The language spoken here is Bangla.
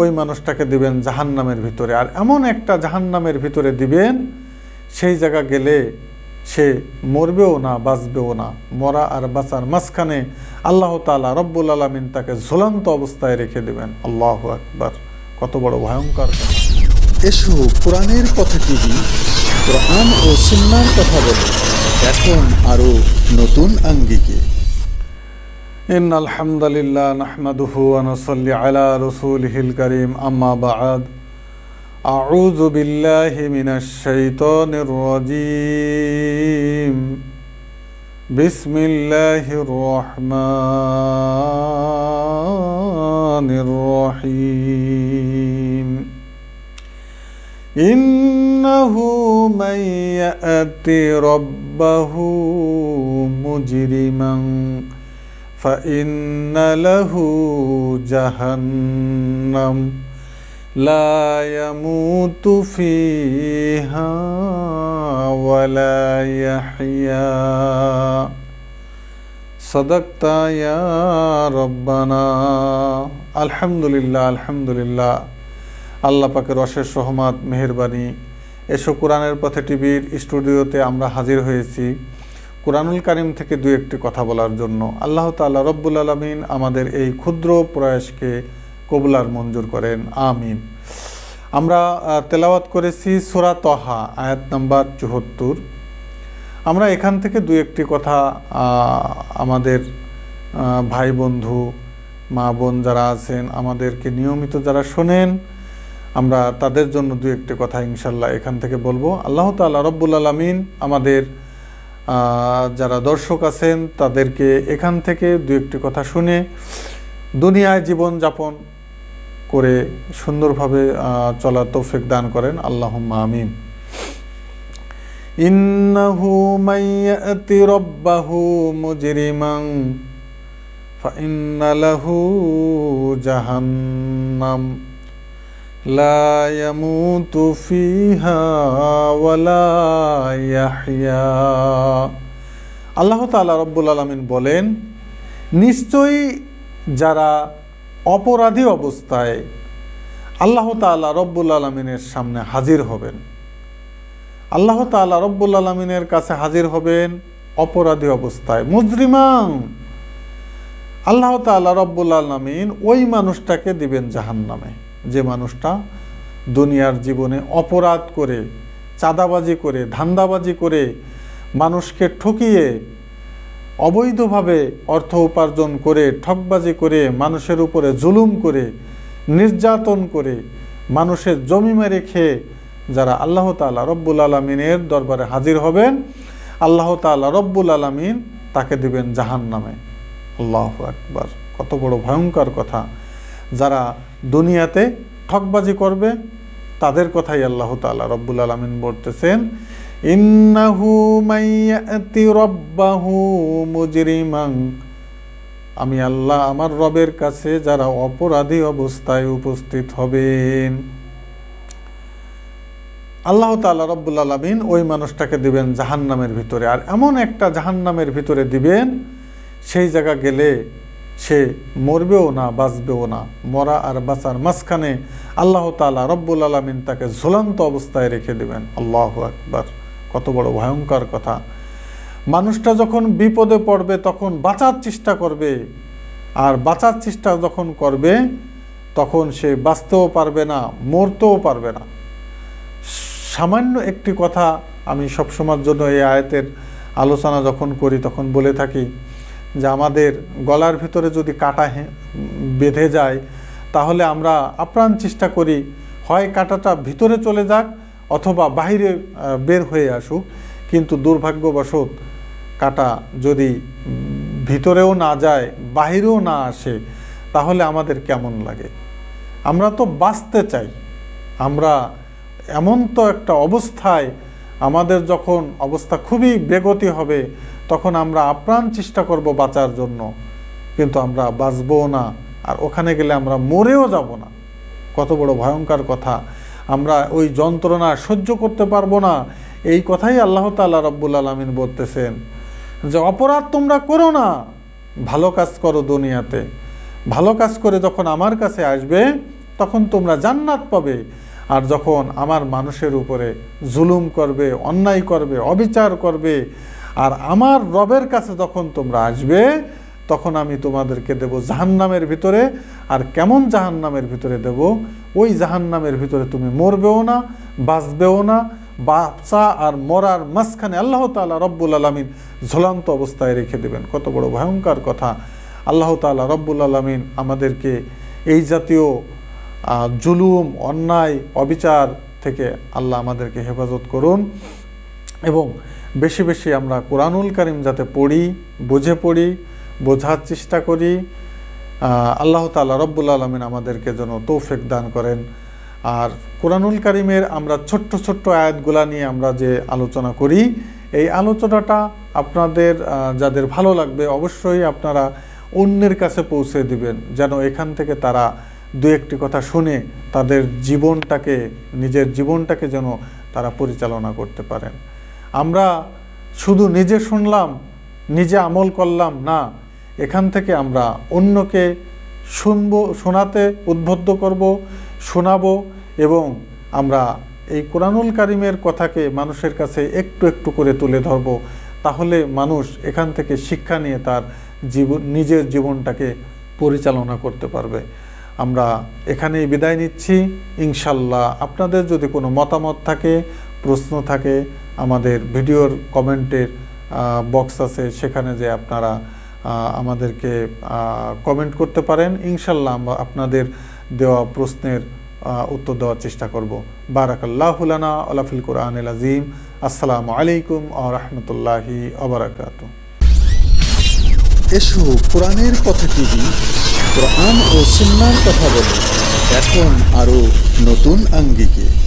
ওই মানুষটাকে দিবেন জাহান্নামের ভিতরে। আর এমন একটা জাহান্নামের ভিতরে দিবেন, সেই জায়গা গেলে সে মরবেও না, বাঁচবেও না। মরা আর বাঁচার মাঝখানে আল্লাহ তালা রব্বুল আলমিন তাকে ঝুলন্ত অবস্থায় রেখে দেবেন। আল্লাহ আকবার, কত বড় ভয়ঙ্কর। এসো কোরআনের কথা টিভি, কোরআন ও সুন্নার কথা বলে। এখন আরও নতুন আঙ্গিকে। إن الحمد لله نحمده ونصلي على رسوله الكريم أما بعد. أعوذ بالله من الشيطان الرجيم. بسم الله الرحمن الرحيم. إنه من يأتي ربه مجرما فإن له جهنم لا يموت فيها ولا يحيا صدقت يا ربنا الحمد لله الحمد لله আল্লাহ পাকের অশেষ রহমত মেহেরবানি এসো কোরআনের পথে টিভির স্টুডিওতে আমরা হাজির হয়েছি কোরআনুল কারিম থেকে দু একটি কথা বলার জন্য আল্লাহ তাআলা রব্বুল আলমিন আমাদের এই ক্ষুদ্র প্রয়াসকে কবুলার মঞ্জুর করেন। আমিন। আমরা তেলাওয়াত করেছি সুরা তহা, আয়াত নাম্বার চুহত্তর আমরা এখান থেকে দু একটি কথা আমাদের ভাই বন্ধু মা বোন যারা আছেন, আমাদেরকে নিয়মিত যারা শোনেন, আমরা তাদের জন্য দু একটি কথা ইনশাল্লাহ এখান থেকে বলব। আল্লাহ তাআলা রব্বুল আলমিন আমাদের যারা দর্শক আছেন, তাদেরকে এখান থেকে দু একটি কথা শুনে দুনিয়ায় জীবন যাপন করে সুন্দরভাবে চলার তৌফিক দান করেন। আল্লাহ আমিন। ইন্নাহু মাইয়াতি রব্বাহু লাহু জাহান্নাম। لا يموت فيها ولا يحيا আল্লাহ তাআলা রব্বুল আলামিন বলেন নিশ্চয়ই যারা অপরাধী অবস্থায় আল্লাহ তাআলা রব্বুল আলমিনের সামনে হাজির হবেন আল্লাহ তাআলা রব্বুল আলমিনের কাছে হাজির হবেন অপরাধী অবস্থায় মুজরিমাং আল্লাহ তাআলা রব্বুল আলমিন ওই মানুষটাকে দিবেন জাহান্নামে যে মানুষটা দুনিয়ার জীবনে অপরাধ করে, চাঁদাবাজি করে, ধান্দাবাজি করে মানুষকে ঠকিয়ে অবৈধভাবে অর্থ উপার্জন করে, ঠকবাজি করে, মানুষের উপরে জুলুম করে, নির্যাতন করে মানুষের জমি মেরে খেয়ে যারা আল্লাহ তাআলা রব্বুল আলমিনের দরবারে হাজির হবেন, আল্লাহ তাআলা রব্বুল আলমিন তাকে দিবেন জাহান নামে আল্লাহ আকবার। কত বড় ভয়ঙ্কর কথা। যারা দুনিয়াতে ঠকবাজি করবে, তাদের কথাই আল্লাহ তাআলা রব্বুল আলমিন বলতেছেন আমি আল্লাহ আমার রবের কাছে যারা অপরাধী অবস্থায় উপস্থিত হবেন। আল্লাহ তাআলা রব্বুল আলমিন ওই মানুষটাকে দিবেন জাহান্নামের ভিতরে। আর এমন একটা জাহান্নামের ভিতরে দিবেন, সেই জায়গা গেলে সে মরবেও না, বাঁচবেও না। মরা আর বাঁচার মাঝখানে আল্লাহ তাআলা রব্বুল আলমিন তাকে ঝুলন্ত অবস্থায় রেখে দেবেন। আল্লাহ আকবার। কত বড় ভয়ঙ্কর কথা। মানুষটা যখন বিপদে পড়বে, তখন বাঁচার চেষ্টা করবে। আর বাঁচার চেষ্টা যখন করবে, তখন সে বাঁচতেও পারবে না, মরতেও পারবে না। সামান্য একটি কথা আমি সবসময়ের জন্য এই আয়াতের আলোচনা যখন করি, তখন বলে থাকি যে আমাদের গলার ভিতরে যদি কাটা বেঁধে যায় তাহলে আমরা আপ্রাণ চেষ্টা করি হয় কাঁটাটা ভিতরে চলে যাক অথবা আহ, বের হয়ে আসুক। কিন্তু দুর্ভাগ্যবশত কাটা যদি ভিতরেও না যায় বাহিরেও না আসে তাহলে আমাদের কেমন লাগে? আমরা তো বাঁচতে চাই। আমরা এমন তো একটা অবস্থায় আমাদের যখন অবস্থা খুবই বেগতি হবে, তখন আমরা আপ্রাণ চেষ্টা করব বাঁচার জন্য। কিন্তু আমরা বাঁচবও না, আর ওখানে গেলে আমরা মরেও যাব না। কত বড় ভয়ঙ্কর কথা। আমরা ওই যন্ত্রণা সহ্য করতে পারব না। এই কথাই আল্লাহ তাআলা রব্বুল আলমিন বলতেছেন যে, অপরাধ তোমরা করো না। ভালো কাজ করো দুনিয়াতে। ভালো কাজ করে যখন আমার কাছে আসবে, তখন তোমরা জান্নাত পাবে। আর যখন আমার মানুষের উপরে জুলুম করবে, অন্যায় করবে, অবিচার করবে, আর আমার রবের কাছে যখন তোমরা আসবে, তখন আমি তোমাদেরকে দেব জাহান্নামের ভিতরে। আর কেমন জাহান্নামের ভিতরে দেব? ওই জাহান্নামের ভিতরে তুমি মরবেও না, বাঁচবেও না। বাচ্চা আর মরার মাঝখানে আল্লাহ তাআলা রব্বুল আলমিন ঝুলন্ত অবস্থায় রেখে দেবেন। কত বড় ভয়ঙ্কর কথা। আল্লাহ তাআলা রব্বুল আলমিন আমাদেরকে এই জাতীয় জুলুম, অন্যায়, অবিচার থেকে আল্লাহ আমাদেরকে হেফাজত করুন। এবং বেশি বেশি আমরা কোরআনুল করিম যাতে পড়ি, বুঝে পড়ি, বোঝার চেষ্টা করি আল্লাহ তাআলা রব্বুল আলমিন আমাদেরকে যেন তৌফিক দান করেন। আর কোরআনুল কারিমের আমরা ছোট্ট ছোট্ট আয়াতগুলা নিয়ে আমরা যে আলোচনা করি, এই আলোচনাটা আপনাদের যাদের ভালো লাগবে অবশ্যই আপনারা অন্যের কাছে পৌঁছে দিবেন, যেন এখান থেকে তারা দু একটি কথা শুনে তাদের জীবনটাকে, নিজের জীবনটাকে যেন তারা পরিচালনা করতে পারেন। আমরা শুধু নিজে শুনলাম, নিজে আমল করলাম না, এখান থেকে আমরা অন্যকে শুনব, শোনাতে উদ্বুদ্ধ করব, শোনাবো এবং আমরা এই কোরআনুল কারিমের কথাকে মানুষের কাছে একটু একটু করে তুলে ধরব, তাহলে মানুষ এখান থেকে শিক্ষা নিয়ে তার জীবন, নিজের জীবনটাকে পরিচালনা করতে পারবে। আমরা এখানেই বিদায় নিচ্ছি। ইনশাল্লাহ আপনাদের যদি কোনো মতামত থাকে, প্রশ্ন থাকে, আমাদের ভিডিওর কমেন্টের বক্স আছে, সেখানে যে আপনারা আমাদেরকে কমেন্ট করতে পারেন। ইনশাল্লাহ আমরা আপনাদের দেওয়া প্রশ্নের উত্তর দেওয়ার চেষ্টা করব। বারাকাল্লাহুলানা আলাফিল কোরআন আজিম আসসালামু আলাইকুম আ রহমতুল্লাহি আবরাকাত এসো কোরআনের কথা টিভি। কোরআন ও সুন্নার কথা বলে। এখন আরও নতুন আঙ্গিকে।